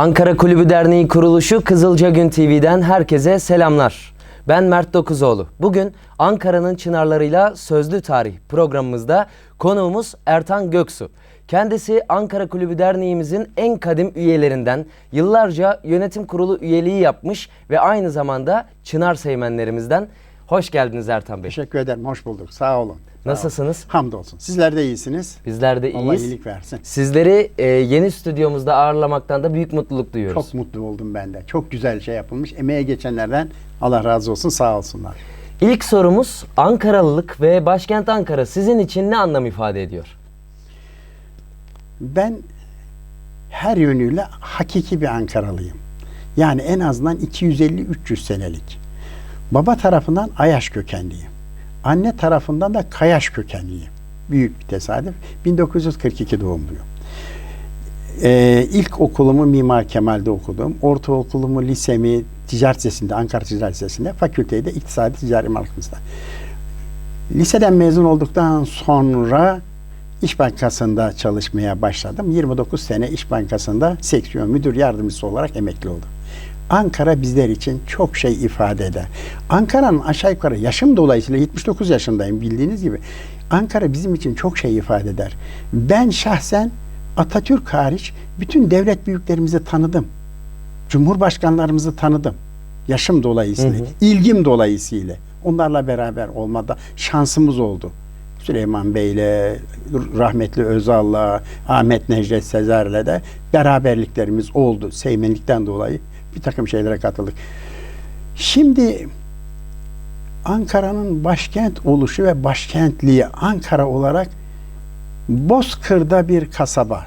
Ankara Kulübü Derneği kuruluşu Kızılca Gün TV'den herkese selamlar. Ben Mert Dokuzoğlu. Bugün Ankara'nın çınarlarıyla Sözlü Tarih programımızda konuğumuz Ertan Göksu. Kendisi Ankara Kulübü Derneğimizin en kadim üyelerinden yıllarca yönetim kurulu üyeliği yapmış ve aynı zamanda Çınar Seymenlerimizden. Hoş geldiniz Ertan Bey. Teşekkür ederim. Hoş bulduk. Sağ olun. Sağ Nasılsınız? olun. Hamdolsun. Sizler de iyisiniz. Bizler de Allah iyiyiz. iyilik versin. Sizleri e, yeni stüdyomuzda ağırlamaktan da büyük mutluluk duyuyoruz. Çok mutlu oldum ben de. Çok güzel şey yapılmış. Emeğe geçenlerden Allah razı olsun. Sağ olsunlar. İlk sorumuz Ankaralılık ve başkent Ankara sizin için ne anlam ifade ediyor? Ben her yönüyle hakiki bir Ankaralıyım. Yani en azından 250-300 senelik. Baba tarafından Ayaş kökenliyim. Anne tarafından da Kayaş kökenliyim. Büyük bir tesadüf. 1942 doğumluyum. Ee, ilk okulumu Mimar Kemal'de okudum. Ortaokulumu, lisemi Ticaret Lisesi'nde, Ankara Ticaret Lisesi'nde, fakülteyi de İktisadi Ticari Marketing'de. Liseden mezun olduktan sonra İş Bankası'nda çalışmaya başladım. 29 sene İş Bankası'nda seksiyon müdür yardımcısı olarak emekli oldum. Ankara bizler için çok şey ifade eder. Ankara'nın aşağı yukarı yaşım dolayısıyla 79 yaşındayım bildiğiniz gibi. Ankara bizim için çok şey ifade eder. Ben şahsen Atatürk hariç bütün devlet büyüklerimizi tanıdım. Cumhurbaşkanlarımızı tanıdım. Yaşım dolayısıyla, Hı hı. ilgim dolayısıyla. Onlarla beraber olmada şansımız oldu. Süleyman Bey'le, rahmetli Özal'la, Ahmet Necdet Sezer'le de beraberliklerimiz oldu. Seymenlikten dolayı bir takım şeylere katıldık. Şimdi Ankara'nın başkent oluşu ve başkentliği Ankara olarak Bozkır'da bir kasaba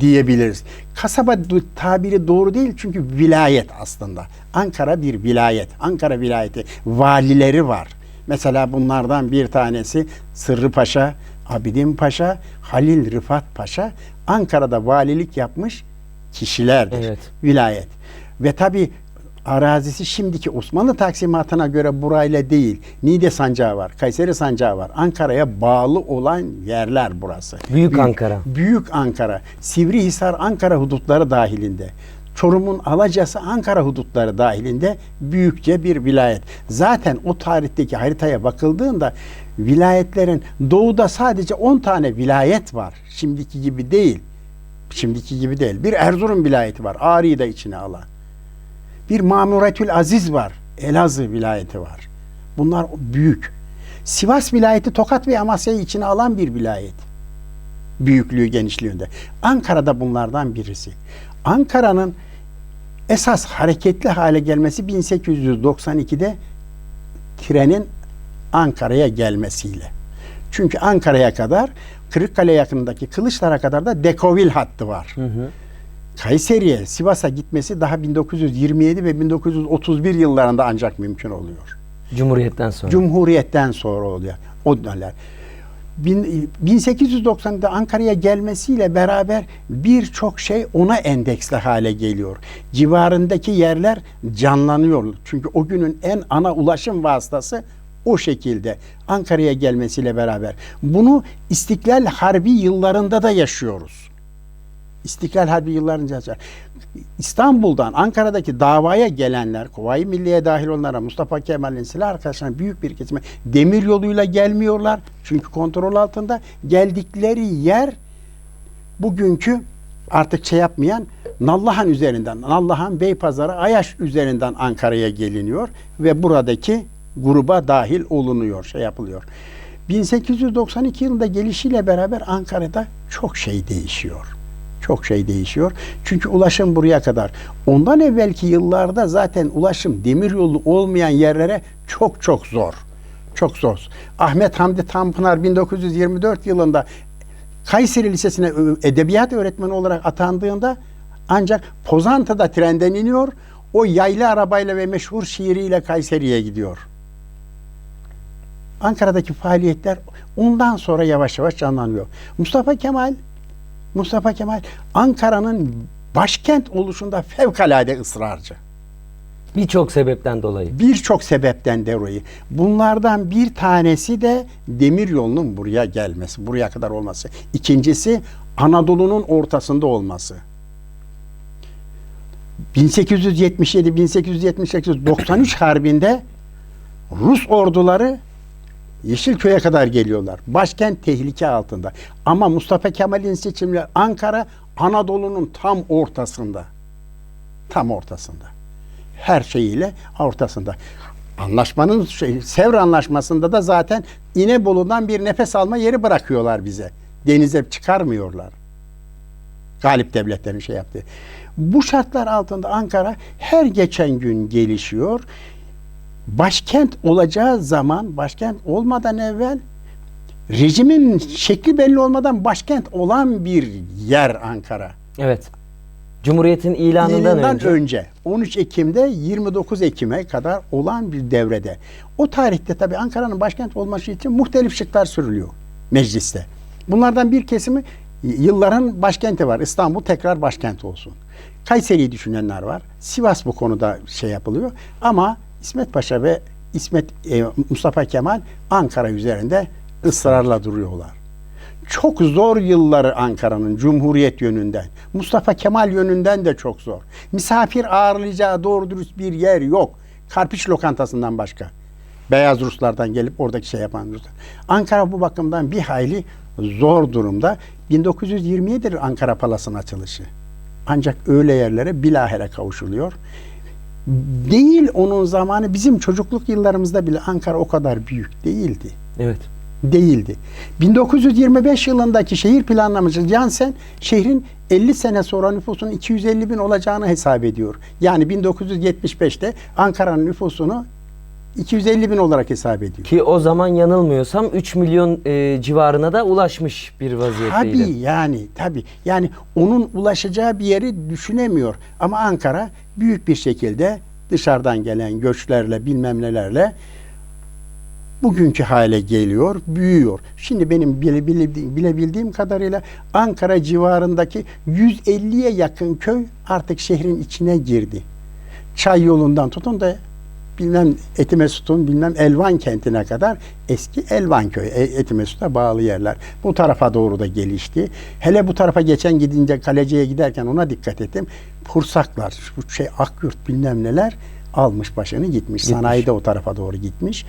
diyebiliriz. Kasaba tabiri doğru değil çünkü vilayet aslında. Ankara bir vilayet. Ankara vilayeti valileri var. Mesela bunlardan bir tanesi Sırrı Paşa, Abidin Paşa, Halil Rıfat Paşa Ankara'da valilik yapmış kişilerdir. Evet. Vilayet. Ve tabi arazisi şimdiki Osmanlı taksimatına göre burayla değil. Niğde sancağı var, Kayseri sancağı var. Ankara'ya bağlı olan yerler burası. Büyük Ankara. Büyük Ankara. Sivrihisar Ankara hudutları dahilinde. Çorum'un Alacası Ankara hudutları dahilinde büyükçe bir vilayet. Zaten o tarihteki haritaya bakıldığında vilayetlerin doğuda sadece 10 tane vilayet var. Şimdiki gibi değil. Şimdiki gibi değil. Bir Erzurum vilayeti var. Ağrı'yı da içine alan. Bir Mamuretül Aziz var. Elazığ vilayeti var. Bunlar büyük. Sivas vilayeti Tokat ve Amasya'yı içine alan bir vilayet. Büyüklüğü, genişliğinde. Ankara'da bunlardan birisi. Ankara'nın esas hareketli hale gelmesi 1892'de trenin Ankara'ya gelmesiyle. Çünkü Ankara'ya kadar Kırıkkale yakınındaki Kılıçlar'a kadar da Dekovil hattı var. Hı hı. Kayseri'ye, Sivas'a gitmesi daha 1927 ve 1931 yıllarında ancak mümkün oluyor. Cumhuriyetten sonra. Cumhuriyetten sonra oluyor. O dönemler. Bin- 1890'da Ankara'ya gelmesiyle beraber birçok şey ona endeksli hale geliyor. Civarındaki yerler canlanıyor. Çünkü o günün en ana ulaşım vasıtası o şekilde Ankara'ya gelmesiyle beraber. Bunu İstiklal Harbi yıllarında da yaşıyoruz. İstiklal Harbi yıllarında yaşar. İstanbul'dan Ankara'daki davaya gelenler, Kuvayi Milliye dahil onlara Mustafa Kemal'in silah arkadaşlarının büyük bir kesimi demir yoluyla gelmiyorlar. Çünkü kontrol altında geldikleri yer bugünkü artık şey yapmayan Nallıhan üzerinden, Nallıhan Beypazarı Ayaş üzerinden Ankara'ya geliniyor ve buradaki gruba dahil olunuyor, şey yapılıyor. 1892 yılında gelişiyle beraber Ankara'da çok şey değişiyor. Çok şey değişiyor. Çünkü ulaşım buraya kadar. Ondan evvelki yıllarda zaten ulaşım demiryolu olmayan yerlere çok çok zor. Çok zor. Ahmet Hamdi Tanpınar 1924 yılında Kayseri Lisesi'ne edebiyat öğretmeni olarak atandığında ancak Pozantı'da trenden iniyor. O yaylı arabayla ve meşhur şiiriyle Kayseri'ye gidiyor. Ankara'daki faaliyetler ondan sonra yavaş yavaş canlanıyor. Mustafa Kemal Mustafa Kemal Ankara'nın başkent oluşunda fevkalade ısrarcı. Birçok sebepten dolayı. Birçok sebepten dolayı. Bunlardan bir tanesi de demir yolunun buraya gelmesi, buraya kadar olması. İkincisi Anadolu'nun ortasında olması. 1877-1878-93 harbinde Rus orduları Yeşilköy'e kadar geliyorlar. Başkent tehlike altında. Ama Mustafa Kemal'in seçimleri Ankara Anadolu'nun tam ortasında. Tam ortasında. Her şeyiyle ortasında. Anlaşmanın şey, Sevr Anlaşması'nda da zaten İnebolu'dan bir nefes alma yeri bırakıyorlar bize. Denize çıkarmıyorlar. Galip devletlerin şey yaptığı. Bu şartlar altında Ankara her geçen gün gelişiyor. Başkent olacağı zaman, başkent olmadan evvel rejimin şekli belli olmadan başkent olan bir yer Ankara. Evet. Cumhuriyet'in ilanından İlanından önce. önce 13 Ekim'de 29 Ekim'e kadar olan bir devrede. O tarihte tabii Ankara'nın başkent olması için muhtelif şıklar sürülüyor mecliste. Bunlardan bir kesimi yılların başkenti var. İstanbul tekrar başkent olsun. Kayseri'yi düşünenler var. Sivas bu konuda şey yapılıyor. Ama İsmet Paşa ve İsmet e, Mustafa Kemal Ankara üzerinde ısrarla duruyorlar. Çok zor yılları Ankara'nın Cumhuriyet yönünden. Mustafa Kemal yönünden de çok zor. Misafir ağırlayacağı doğru dürüst bir yer yok. Karpiç lokantasından başka. Beyaz Ruslardan gelip oradaki şey yapan Ruslar. Ankara bu bakımdan bir hayli zor durumda. 1927'dir Ankara Palas'ın açılışı. Ancak öyle yerlere bilahare kavuşuluyor. Değil onun zamanı bizim çocukluk yıllarımızda bile Ankara o kadar büyük değildi Evet. değildi. 1925 yılındaki şehir planlaması Jansen şehrin 50 sene sonra nüfusunun 250 bin olacağını hesap ediyor. Yani 1975'te Ankara'nın nüfusunu 250 bin olarak hesap ediyor. Ki o zaman yanılmıyorsam 3 milyon e, civarına da ulaşmış bir vaziyetteydi. Tabii yani tabii yani onun ulaşacağı bir yeri düşünemiyor. Ama Ankara büyük bir şekilde dışarıdan gelen göçlerle bilmem nelerle bugünkü hale geliyor, büyüyor. Şimdi benim bile, bile- bilebildiğim kadarıyla Ankara civarındaki 150'ye yakın köy artık şehrin içine girdi. Çay yolundan tutun da bilmem Etimesut'un bilmem Elvan kentine kadar eski Elvan köyü, E- Etimesut'a bağlı yerler. Bu tarafa doğru da gelişti. Hele bu tarafa geçen gidince kaleciye giderken ona dikkat ettim. Pursaklar, bu şey Akyurt bilmem neler almış başını gitmiş. Sanayi de o tarafa doğru gitmiş.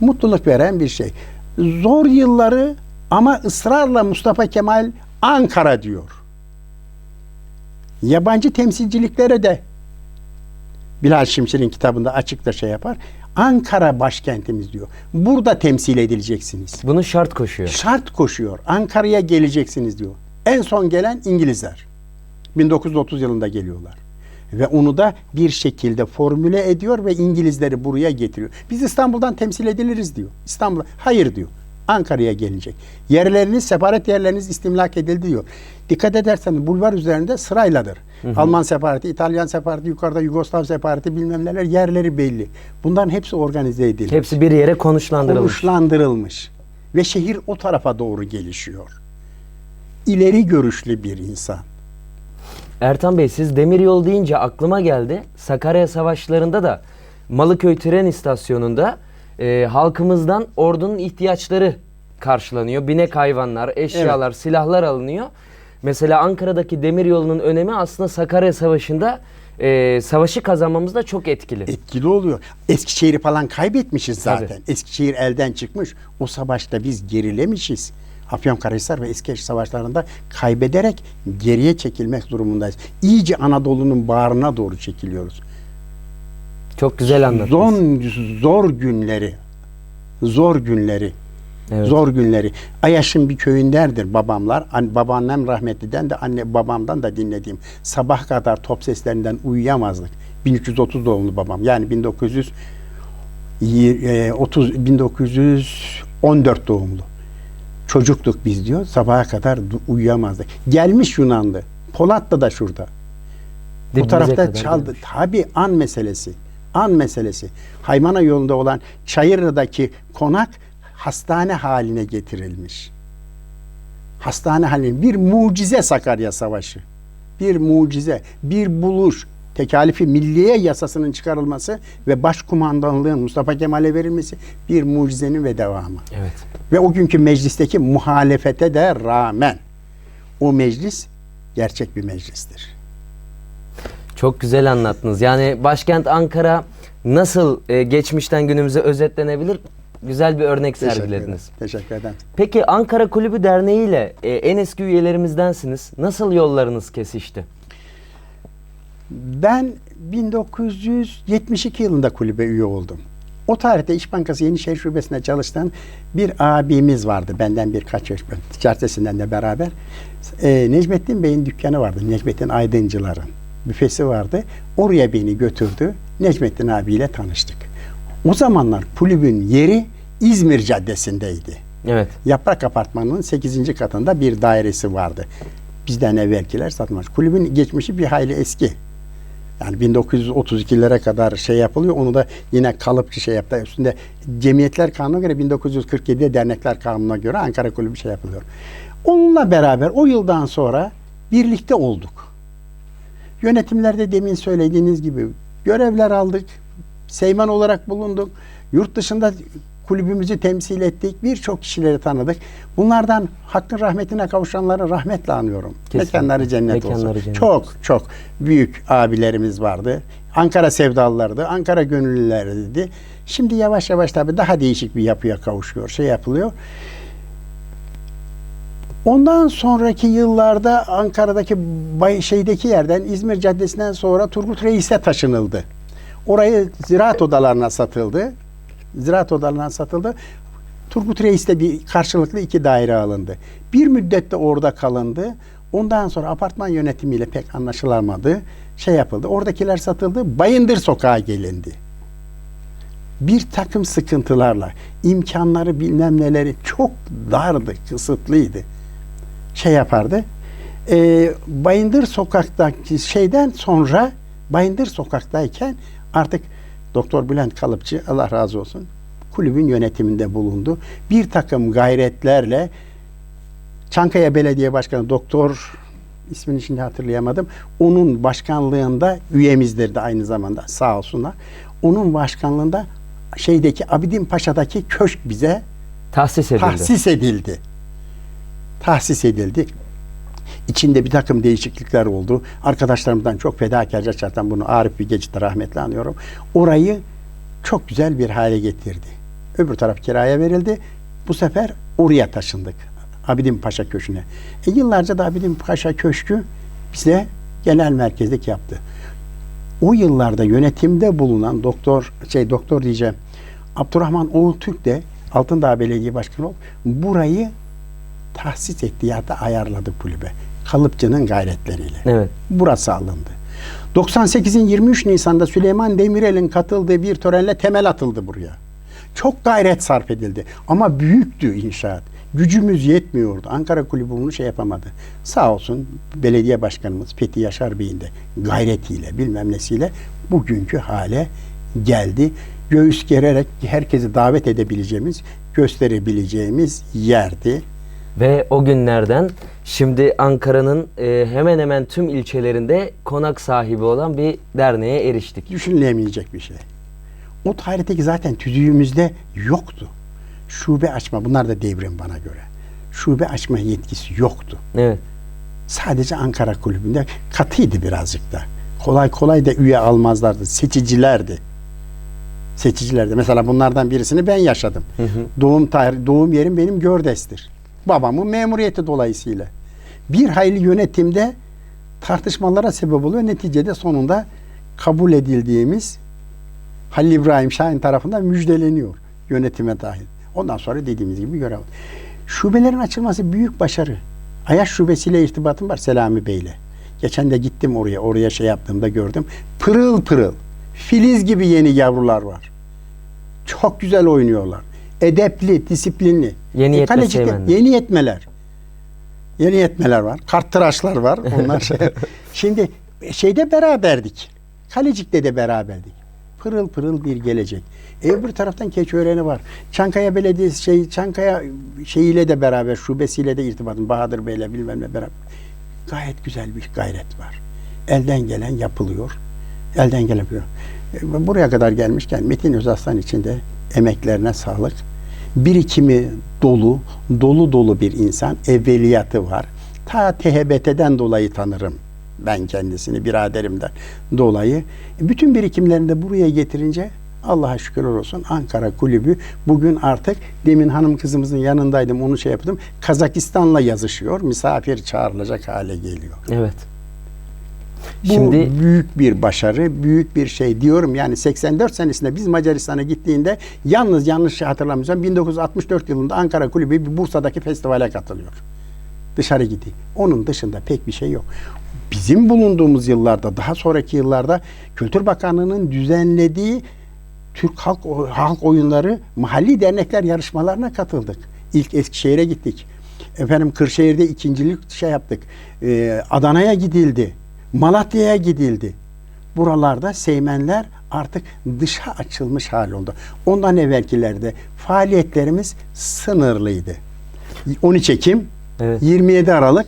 Mutluluk veren bir şey. Zor yılları ama ısrarla Mustafa Kemal Ankara diyor. Yabancı temsilciliklere de Bilal Şimşir'in kitabında açıkça şey yapar. Ankara başkentimiz diyor. Burada temsil edileceksiniz. Bunu şart koşuyor. Şart koşuyor. Ankara'ya geleceksiniz diyor. En son gelen İngilizler. 1930 yılında geliyorlar. Ve onu da bir şekilde formüle ediyor ve İngilizleri buraya getiriyor. Biz İstanbul'dan temsil ediliriz diyor. İstanbul'a hayır diyor. Ankara'ya gelecek. Yerleriniz, sefaret yerleriniz istimlak edildi diyor. Dikkat ederseniz bulvar üzerinde sırayladır. Alman sefareti, İtalyan sefareti, yukarıda Yugoslav sefareti bilmem neler yerleri belli. Bunların hepsi organize edildi Hepsi bir yere konuşlandırılmış. konuşlandırılmış ve şehir o tarafa doğru gelişiyor. İleri görüşlü bir insan. Ertan Bey siz demiryolu deyince aklıma geldi. Sakarya Savaşları'nda da Malıköy tren istasyonunda e, halkımızdan ordunun ihtiyaçları karşılanıyor. Binek hayvanlar, eşyalar, silahlar alınıyor. Mesela Ankara'daki demiryolunun önemi aslında Sakarya Savaşı'nda e, savaşı kazanmamızda çok etkili. Etkili oluyor. Eskişehir'i falan kaybetmişiz zaten. Tabii. Eskişehir elden çıkmış. O savaşta biz gerilemişiz. Afyonkarahisar ve Eskişehir savaşlarında kaybederek geriye çekilmek durumundayız. İyice Anadolu'nun bağrına doğru çekiliyoruz. Çok güzel anlattınız. Zor, zor günleri, zor günleri Evet. Zor günleri. Ayaş'ın bir köyündendir babamlar. An, babaannem rahmetliden de anne babamdan da dinlediğim. Sabah kadar top seslerinden uyuyamazdık. 1330 doğumlu babam. Yani 1900 e, 30 1914 doğumlu. Çocuktuk biz diyor. Sabaha kadar uyuyamazdık. Gelmiş Yunanlı. Polat'ta da şurada. Bu Dibimize tarafta kadar çaldı. Tabi an meselesi. An meselesi. Haymana yolunda olan Çayırlı'daki konak hastane haline getirilmiş. Hastane haline bir mucize Sakarya Savaşı. Bir mucize, bir buluş. Tekalifi milliye yasasının çıkarılması ve başkumandanlığın Mustafa Kemal'e verilmesi bir mucizenin ve devamı. Evet. Ve o günkü meclisteki muhalefete de rağmen o meclis gerçek bir meclistir. Çok güzel anlattınız. Yani başkent Ankara nasıl e, geçmişten günümüze özetlenebilir? Güzel bir örnek Teşekkür sergilediniz. ederim. Teşekkür ederim. Peki Ankara Kulübü Derneği ile e, en eski üyelerimizdensiniz. Nasıl yollarınız kesişti? Ben 1972 yılında kulübe üye oldum. O tarihte İş Bankası Yenişehir Şubesi'nde çalışan bir abimiz vardı. Benden birkaç yaş ticaretesinden de beraber. Ee, Necmettin Bey'in dükkanı vardı. Necmettin Aydıncılar'ın büfesi vardı. Oraya beni götürdü. Necmettin abiyle tanıştık. O zamanlar kulübün yeri İzmir Caddesi'ndeydi. Evet. Yaprak Apartmanı'nın 8. katında bir dairesi vardı. Bizden evvelkiler satmış. Kulübün geçmişi bir hayli eski. Yani 1932'lere kadar şey yapılıyor. Onu da yine kalıpçı şey yaptı. Üstünde Cemiyetler Kanunu'na göre 1947'de Dernekler Kanunu'na göre Ankara Kulübü şey yapılıyor. Onunla beraber o yıldan sonra birlikte olduk. Yönetimlerde demin söylediğiniz gibi görevler aldık. Seyman olarak bulunduk. Yurt dışında kulübümüzü temsil ettik. Birçok kişileri tanıdık. Bunlardan hakkın rahmetine kavuşanları rahmetle anıyorum. Kesinlikle. Mekanları cennet Mekanları olsun. cennet çok çok büyük abilerimiz vardı. Ankara sevdalılardı. Ankara gönüllüleriydi. Şimdi yavaş yavaş tabii daha değişik bir yapıya kavuşuyor. Şey yapılıyor. Ondan sonraki yıllarda Ankara'daki şeydeki yerden İzmir Caddesi'nden sonra Turgut Reis'e taşınıldı. Orayı ziraat odalarına satıldı. Ziraat odalarına satıldı. Turgut Reis'te bir karşılıklı iki daire alındı. Bir müddet de orada kalındı. Ondan sonra apartman yönetimiyle pek anlaşılamadı. Şey yapıldı. Oradakiler satıldı. Bayındır Sokağa gelindi. Bir takım sıkıntılarla imkanları bilmem neleri çok dardı, kısıtlıydı şey yapardı. Ee, Bayındır sokaktaki şeyden sonra Bayındır sokaktayken artık Doktor Bülent Kalıpçı Allah razı olsun kulübün yönetiminde bulundu. Bir takım gayretlerle Çankaya Belediye Başkanı Doktor ismini şimdi hatırlayamadım. Onun başkanlığında üyemizdir de aynı zamanda sağ olsunlar. Onun başkanlığında şeydeki Abidin Paşa'daki köşk bize Tahsis edildi. tahsis edildi. Tahsis edildi. İçinde bir takım değişiklikler oldu. Arkadaşlarımdan çok fedakarca zaten bunu Arif Bilgeci'de rahmetli anıyorum. Orayı çok güzel bir hale getirdi. Öbür taraf kiraya verildi. Bu sefer oraya taşındık. Abidin Paşa Köşkü'ne. E yıllarca da Abidin Paşa Köşkü bize genel merkezlik yaptı. O yıllarda yönetimde bulunan doktor şey doktor diyeceğim Abdurrahman Oğul Türk de Altındağ Belediye Başkanı olup burayı tahsis etti ya da ayarladı kulübe. Kalıpçının gayretleriyle. Evet. Burası alındı. 98'in 23 Nisan'da Süleyman Demirel'in katıldığı bir törenle temel atıldı buraya. Çok gayret sarf edildi ama büyüktü inşaat. Gücümüz yetmiyordu. Ankara Kulübü bunu şey yapamadı. Sağ olsun belediye başkanımız Fethi Yaşar Bey'in de gayretiyle bilmem nesiyle bugünkü hale geldi. Göğüs gererek herkesi davet edebileceğimiz, gösterebileceğimiz yerdi. Ve o günlerden şimdi Ankara'nın e, hemen hemen tüm ilçelerinde konak sahibi olan bir derneğe eriştik. Düşünülemeyecek bir şey. O tarihteki zaten tüzüğümüzde yoktu. Şube açma, bunlar da devrim bana göre. Şube açma yetkisi yoktu. Evet. Sadece Ankara Kulübü'nde katıydı birazcık da. Kolay kolay da üye almazlardı. Seçicilerdi. Seçicilerdi. Mesela bunlardan birisini ben yaşadım. Doğum tarih, doğum yerim benim Gördes'tir. Babamın memuriyeti dolayısıyla. Bir hayli yönetimde tartışmalara sebep oluyor. Neticede sonunda kabul edildiğimiz Halil İbrahim Şahin tarafından müjdeleniyor yönetime dahil. Ondan sonra dediğimiz gibi görev. Şubelerin açılması büyük başarı. Ayaş şubesiyle irtibatım var Selami Bey'le. Geçen de gittim oraya. Oraya şey yaptığımda gördüm. Pırıl pırıl. Filiz gibi yeni yavrular var. Çok güzel oynuyorlar. Edepli, disiplinli. Yeni E, yetme sevmenler. Yeni yetmeler. Yeni yetmeler var. Karttıraşlar var. Onlar şey. Şimdi şeyde beraberdik. Kalecik'te de beraberdik. Pırıl pırıl bir gelecek. E, öbür taraftan Keçiören'i var. Çankaya Belediyesi şey Çankaya şeyiyle de beraber şubesiyle de irtibatım Bahadır Bey'le bilmem ne beraber. Gayet güzel bir gayret var. Elden gelen yapılıyor. Elden gelen yapıyor. E, buraya kadar gelmişken Metin Özaslan için de emeklerine sağlık. Birikimi dolu, dolu dolu bir insan. Evveliyatı var. Ta THBT'den dolayı tanırım Ben kendisini biraderimden dolayı. Bütün birikimlerini de buraya getirince Allah'a şükürler olsun Ankara Kulübü bugün artık demin hanım kızımızın yanındaydım onu şey yaptım. Kazakistan'la yazışıyor. Misafir çağrılacak hale geliyor. Evet. Bu Şimdi büyük bir başarı, büyük bir şey diyorum. Yani 84 senesinde biz Macaristan'a gittiğinde yalnız yanlış hatırlamıyorsam 1964 yılında Ankara Kulübü bir Bursa'daki festivale katılıyor. Dışarı gidiyor. Onun dışında pek bir şey yok. Bizim bulunduğumuz yıllarda, daha sonraki yıllarda Kültür Bakanlığı'nın düzenlediği Türk halk, halk oyunları mahalli dernekler yarışmalarına katıldık. İlk Eskişehir'e gittik. Efendim Kırşehir'de ikincilik şey yaptık. Ee, Adana'ya gidildi. Malatya'ya gidildi. Buralarda seymenler artık dışa açılmış hal oldu. Ondan evvelkilerde faaliyetlerimiz sınırlıydı. 13 Ekim, Evet. 27 Aralık,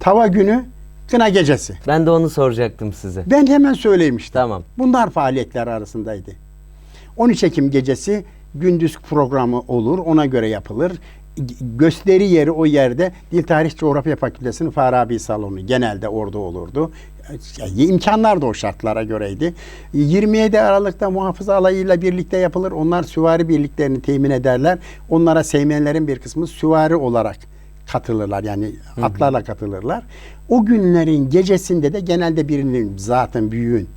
Tava Günü, Kına Gecesi. ben de onu soracaktım size. Ben hemen söyleyeyim işte. Tamam. Bunlar faaliyetler arasındaydı. 13 Ekim gecesi gündüz programı olur. Ona göre yapılır. Gösteri yeri o yerde Dil Tarih Coğrafya Fakültesi'nin Farabi Salonu genelde orada olurdu. Yani imkanlar da o şartlara göreydi. 27 Aralık'ta muhafıza alayıyla birlikte yapılır. Onlar süvari birliklerini temin ederler. Onlara seymenlerin bir kısmı süvari olarak katılırlar. Yani atlarla katılırlar. O günlerin gecesinde de genelde birinin zaten büyüğün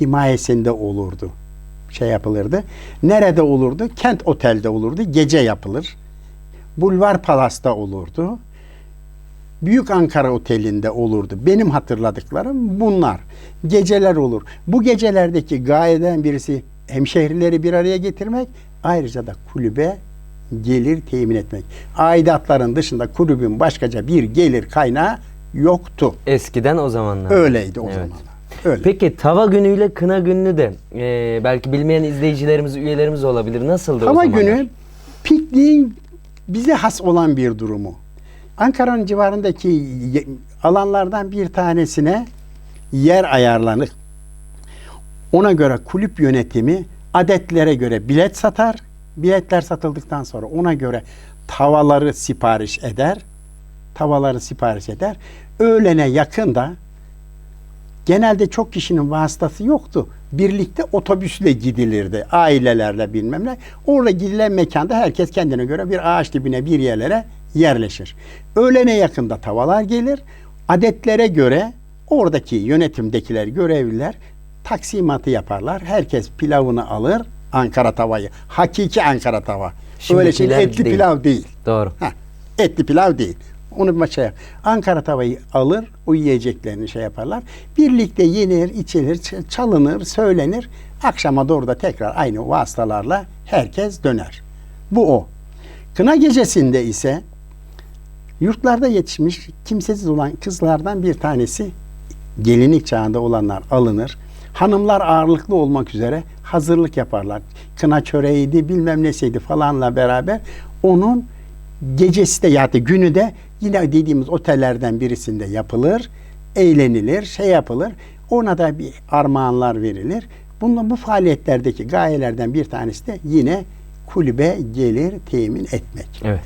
himayesinde olurdu. Şey yapılırdı. Nerede olurdu? Kent Otel'de olurdu. Gece yapılır. Bulvar Palas'ta olurdu. Büyük Ankara Oteli'nde olurdu. Benim hatırladıklarım bunlar. Geceler olur. Bu gecelerdeki gayeden birisi hemşehrileri bir araya getirmek, ayrıca da kulübe gelir temin etmek. Aidatların dışında kulübün başkaca bir gelir kaynağı yoktu. Eskiden o zamanlar. Öyleydi o Evet. zamanlar. Öyle. Peki tava günüyle kına gününü de e, belki bilmeyen izleyicilerimiz, üyelerimiz olabilir. Nasıldı o Hava zamanlar? günü pikniğin bize has olan bir durumu. Ankara'nın civarındaki alanlardan bir tanesine yer ayarlanır. Ona göre kulüp yönetimi adetlere göre bilet satar. Biletler satıldıktan sonra ona göre tavaları sipariş eder. Tavaları sipariş eder. Öğlene yakın da genelde çok kişinin vasıtası yoktu. Birlikte otobüsle gidilirdi. Ailelerle bilmem ne. Orada gidilen mekanda herkes kendine göre bir ağaç dibine bir yerlere yerleşir. Öğlene yakında tavalar gelir. Adetlere göre oradaki yönetimdekiler, görevliler taksimatı yaparlar. Herkes pilavını alır. Ankara tavayı. Hakiki Ankara tava. Öyle şey etli değil. pilav değil. Doğru. Heh, etli pilav değil. Onu bir şey. Ankara tavayı alır, o yiyeceklerini şey yaparlar. Birlikte yenir, içilir, çalınır, söylenir. Akşama doğru da tekrar aynı vasıtalarla herkes döner. Bu o. Kına gecesinde ise yurtlarda yetişmiş kimsesiz olan kızlardan bir tanesi gelinlik çağında olanlar alınır. Hanımlar ağırlıklı olmak üzere hazırlık yaparlar. Kına çöreğiydi bilmem nesiydi falanla beraber onun gecesi de ya da günü de yine dediğimiz otellerden birisinde yapılır. Eğlenilir, şey yapılır. Ona da bir armağanlar verilir. Bunun bu faaliyetlerdeki gayelerden bir tanesi de yine kulübe gelir temin etmek. Evet.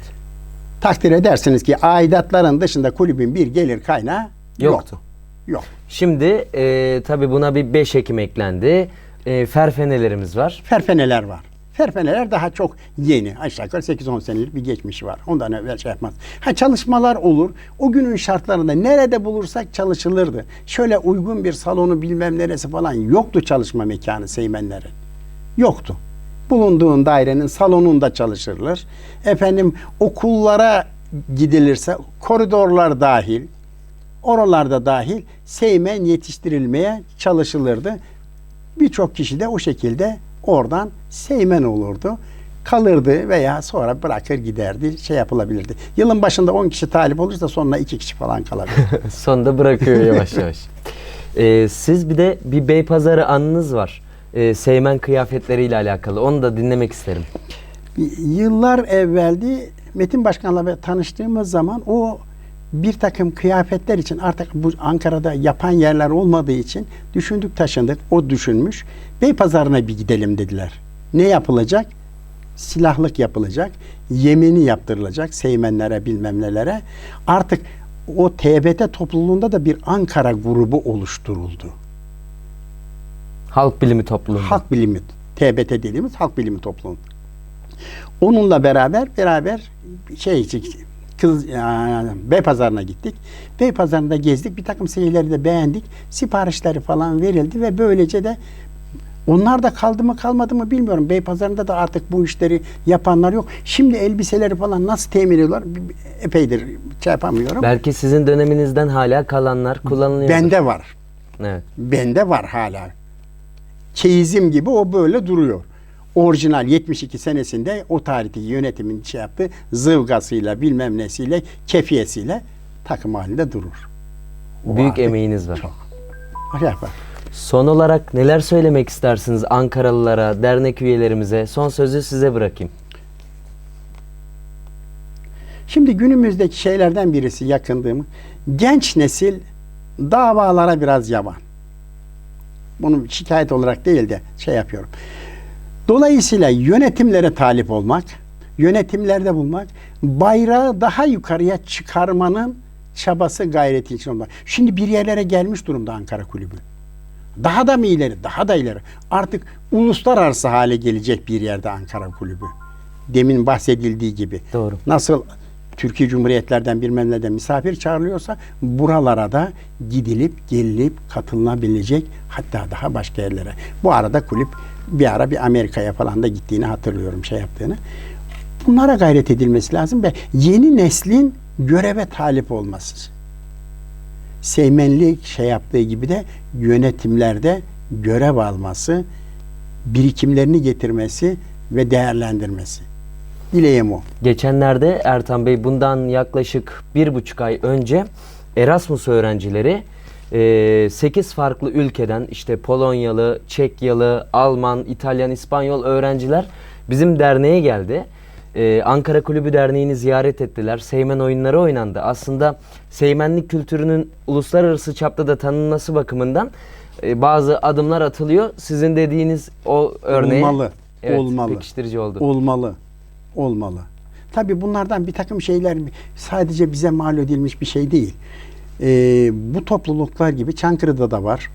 Takdir edersiniz ki aidatların dışında kulübün bir gelir kaynağı Yoktu. yok. Yok. Şimdi e, tabii buna bir 5 Ekim eklendi. E, ferfenelerimiz var. Ferfeneler var. Ferfeneler daha çok yeni. Aşağı yukarı 8-10 senelik bir geçmişi var. Ondan evvel şey yapmaz. Ha çalışmalar olur. O günün şartlarında nerede bulursak çalışılırdı. Şöyle uygun bir salonu bilmem neresi falan yoktu çalışma mekanı Seymenlerin. Yoktu. Bulunduğun dairenin salonunda çalışılır. Efendim okullara gidilirse koridorlar dahil, oralarda dahil seymen yetiştirilmeye çalışılırdı. Birçok kişi de o şekilde oradan seymen olurdu. Kalırdı veya sonra bırakır giderdi, şey yapılabilirdi. Yılın başında 10 kişi talip olursa sonra 2 kişi falan kalabilir. Sonunda bırakıyor yavaş yavaş. E, siz bir de bir Beypazarı anınız var. E, Seymen kıyafetleriyle alakalı. Onu da dinlemek isterim. Yıllar evveldi Metin Başkan'la tanıştığımız zaman o bir takım kıyafetler için artık bu Ankara'da yapan yerler olmadığı için düşündük taşındık. O düşünmüş. Beypazarı'na bir gidelim dediler. Ne yapılacak? Silahlık yapılacak. Yemini yaptırılacak. Seymenlere bilmem nelere. Artık o TBT topluluğunda da bir Ankara grubu oluşturuldu. Halk bilimi topluluğunda. Halk bilimi TBT dediğimiz halk bilimi topluluğu. Onunla beraber beraber şey kız yani Bey pazarına gittik. Bey pazarında gezdik. Bir takım şeyleri de beğendik. Siparişleri falan verildi ve böylece de onlar da kaldı mı kalmadı mı bilmiyorum. Bey pazarında da artık bu işleri yapanlar yok. Şimdi elbiseleri falan nasıl temin ediyorlar? Epeydir şey yapamıyorum. Belki sizin döneminizden hala kalanlar kullanılıyor. Bende var. Evet. Bende var hala. Çeyizim gibi o böyle duruyor. Orijinal 72 senesinde o tarihteki yönetimin şey yaptı. Zıvgasıyla bilmem nesiyle kefiyesiyle takım halinde durur. O Büyük artık emeğiniz var. Çok. Şey yapar. Son olarak neler söylemek istersiniz Ankaralılara, dernek üyelerimize? Son sözü size bırakayım. Şimdi günümüzdeki şeylerden birisi yakındığım genç nesil davalara biraz yavan. Bunu şikayet olarak değil de şey yapıyorum. Dolayısıyla yönetimlere talip olmak, yönetimlerde bulmak, bayrağı daha yukarıya çıkarmanın çabası gayreti için olmak. Şimdi bir yerlere gelmiş durumda Ankara Kulübü. Daha da mı ileri? Daha da ileri. Artık uluslararası hale gelecek bir yerde Ankara Kulübü. Demin bahsedildiği gibi. Doğru. Nasıl Türkiye Cumhuriyetlerden bir memlekete misafir çağrılıyorsa buralara da gidilip gelinip katılınabilecek hatta daha başka yerlere. Bu arada kulüp bir ara bir Amerika'ya falan da gittiğini hatırlıyorum şey yaptığını. Bunlara gayret edilmesi lazım ve yeni neslin göreve talip olması. Seymenli şey yaptığı gibi de yönetimlerde görev alması, birikimlerini getirmesi ve değerlendirmesi. Dileğim o. Geçenlerde Ertan Bey bundan yaklaşık bir buçuk ay önce Erasmus öğrencileri 8 farklı ülkeden işte Polonyalı, Çekyalı, Alman, İtalyan, İspanyol öğrenciler bizim derneğe geldi. Ee, Ankara Kulübü Derneği'ni ziyaret ettiler. Seymen oyunları oynandı. Aslında Seymenlik kültürünün uluslararası çapta da tanınması bakımından e, bazı adımlar atılıyor. Sizin dediğiniz o örneği Olmalı. Evet, olmalı. pekiştirici oldu. Olmalı. Olmalı. Tabii bunlardan bir takım şeyler sadece bize mal edilmiş bir şey değil. Ee, bu topluluklar gibi Çankırı'da da var.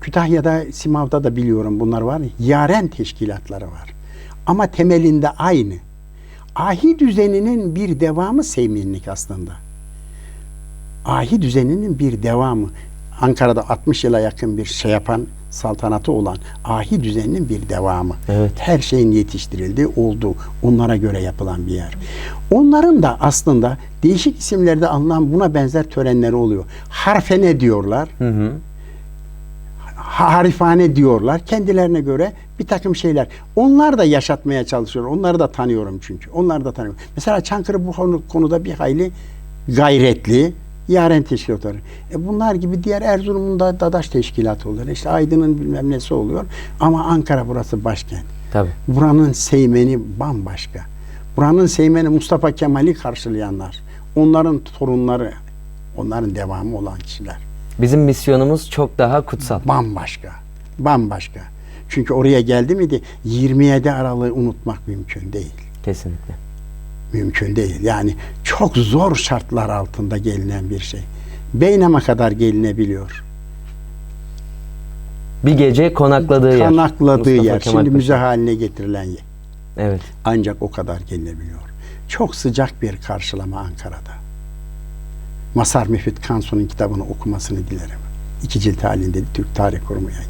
Kütahya'da, Simav'da da biliyorum bunlar var. Yaren teşkilatları var. Ama temelinde aynı. Ahi düzeninin bir devamı Seymenlik aslında. Ahi düzeninin bir devamı. Ankara'da 60 yıla yakın bir şey yapan saltanatı olan ahi düzeninin bir devamı. Evet. Her şeyin yetiştirildiği oldu. Onlara göre yapılan bir yer. Onların da aslında değişik isimlerde anılan buna benzer törenleri oluyor. Harfene diyorlar. Hı hı. Harifane diyorlar. Kendilerine göre bir takım şeyler. Onlar da yaşatmaya çalışıyor. Onları da tanıyorum çünkü. Onları da tanıyorum. Mesela Çankırı bu konu- konuda bir hayli gayretli. Yaren teşkilatları. E bunlar gibi diğer Erzurum'un da Dadaş teşkilatı oluyor. İşte Aydın'ın bilmem nesi oluyor. Ama Ankara burası başkent. Tabii. Buranın seymeni bambaşka. Buranın seymeni Mustafa Kemal'i karşılayanlar. Onların torunları, onların devamı olan kişiler. Bizim misyonumuz çok daha kutsal. Bambaşka. Bambaşka. Çünkü oraya geldi miydi 27 Aralık'ı unutmak mümkün değil. Kesinlikle. Mümkün değil. Yani çok zor şartlar altında gelinen bir şey. Beynama kadar gelinebiliyor. Bir gece konakladığı yer. Kanakladığı Mustafa yer. Kemal Şimdi Paşa. müze haline getirilen yer. Evet. Ancak o kadar gelinebiliyor. Çok sıcak bir karşılama Ankara'da. Masar Müfit Kansu'nun kitabını okumasını dilerim. İki cilt halinde Türk Tarih Kurumu yayınları.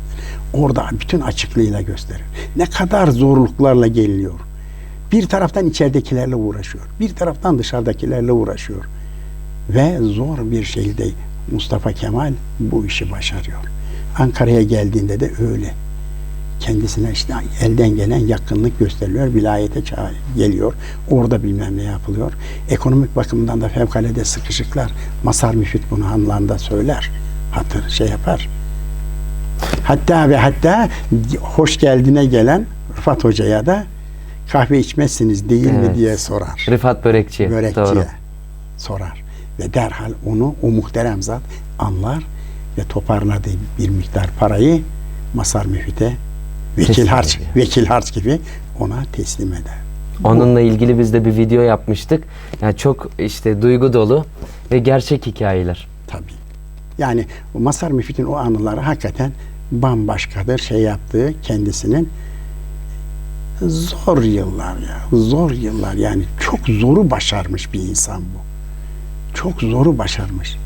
Orada bütün açıklığıyla gösterir. Ne kadar zorluklarla geliniyor. Bir taraftan içeridekilerle uğraşıyor. Bir taraftan dışarıdakilerle uğraşıyor. Ve zor bir şekilde Mustafa Kemal bu işi başarıyor. Ankara'ya geldiğinde de öyle kendisine işte elden gelen yakınlık gösteriliyor. Vilayete geliyor. Orada bilmem ne yapılıyor. Ekonomik bakımdan da fevkalade sıkışıklar. Masar Müfit bunu anlamda söyler. Hatır şey yapar. Hatta ve hatta hoş geldine gelen Rıfat Hoca'ya da kahve içmezsiniz değil mi Evet. diye sorar. Rıfat Börekçi. Börekçiye Doğru. sorar. Ve derhal onu o muhterem zat anlar ve toparladığı bir miktar parayı Masar Müfit'e vekil Teslim harç, ediyor. vekil harç gibi ona teslim eder. Onunla ilgili biz de bir video yapmıştık. Yani çok işte duygu dolu ve gerçek hikayeler. Tabii. Yani Masar Müfit'in o anıları hakikaten bambaşkadır. Şey yaptığı kendisinin zor yıllar ya. Zor yıllar yani çok zoru başarmış bir insan bu. Çok zoru başarmış.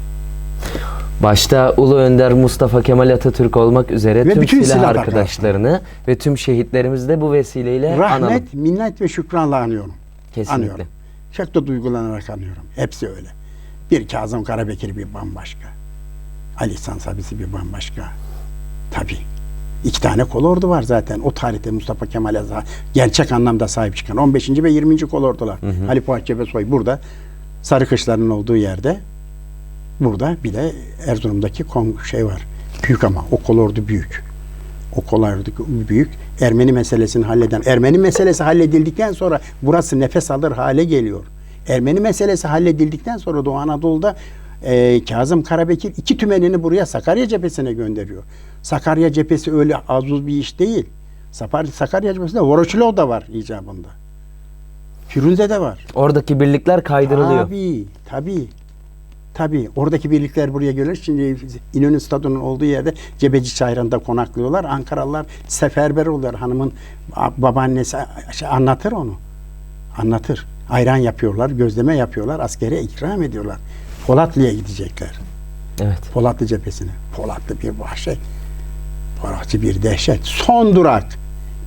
Başta Ulu Önder Mustafa Kemal Atatürk olmak üzere Ve tüm bütün silah, silah arkadaşlarını ve tüm şehitlerimizi de bu vesileyle analım. Rahmet, minnet ve şükranla anıyorum. Kesinlikle. Anıyorum. Çok da duygulanarak anıyorum. Hepsi öyle. Bir Kazım Karabekir bir bambaşka. Ali İhsan Sabisi bir bambaşka. Tabii. İki tane kolordu var zaten. O tarihte Mustafa Kemal'e za- gerçek anlamda sahip çıkan 15. ve 20. kolordular. Ali Fuat Cebesoy burada. Sarıkışların olduğu yerde. Burada bir de Erzurum'daki kom şey var. Büyük ama o kolordu büyük. O kolordu büyük. Ermeni meselesini halleden. Ermeni meselesi halledildikten sonra burası nefes alır hale geliyor. Ermeni meselesi halledildikten sonra Doğu Anadolu'da e, Kazım Karabekir iki tümenini buraya Sakarya cephesine gönderiyor. Sakarya cephesi öyle az uz bir iş değil. Sakarya, cephesinde Voroçilov da var icabında. Firunze de var. Oradaki birlikler kaydırılıyor. Tabii, tabii. Tabii. Oradaki birlikler buraya gelir. Şimdi İnönü Stadı'nın olduğu yerde Cebeci Çayran'da konaklıyorlar. Ankaralılar seferber oluyor. Hanımın babaannesi şey, anlatır onu. Anlatır. Ayran yapıyorlar, gözleme yapıyorlar. Askere ikram ediyorlar. Polatlı'ya gidecekler. Evet. Polatlı cephesine. Polatlı bir vahşet. Polatlı bir dehşet. Son durak.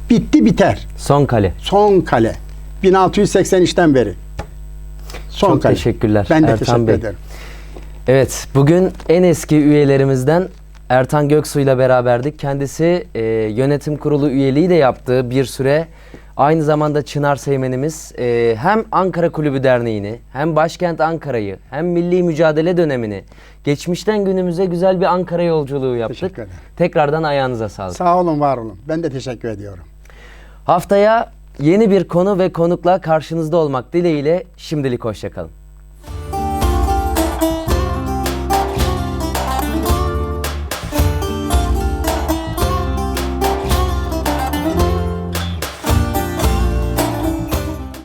Bitti biter. Son kale. Son kale. 1683'ten beri. Son Çok kale. teşekkürler Ben de Ertan teşekkür Bey. ederim. Evet, bugün en eski üyelerimizden Ertan Göksu ile beraberdik. Kendisi e, yönetim kurulu üyeliği de yaptığı bir süre aynı zamanda Çınar Seymenimiz e, hem Ankara Kulübü Derneği'ni hem Başkent Ankara'yı hem Milli Mücadele dönemini geçmişten günümüze güzel bir Ankara yolculuğu yaptık. Teşekkür ederim. Tekrardan ayağınıza sağlık. Sağ olun, var olun. Ben de teşekkür ediyorum. Haftaya yeni bir konu ve konukla karşınızda olmak dileğiyle şimdilik hoşçakalın.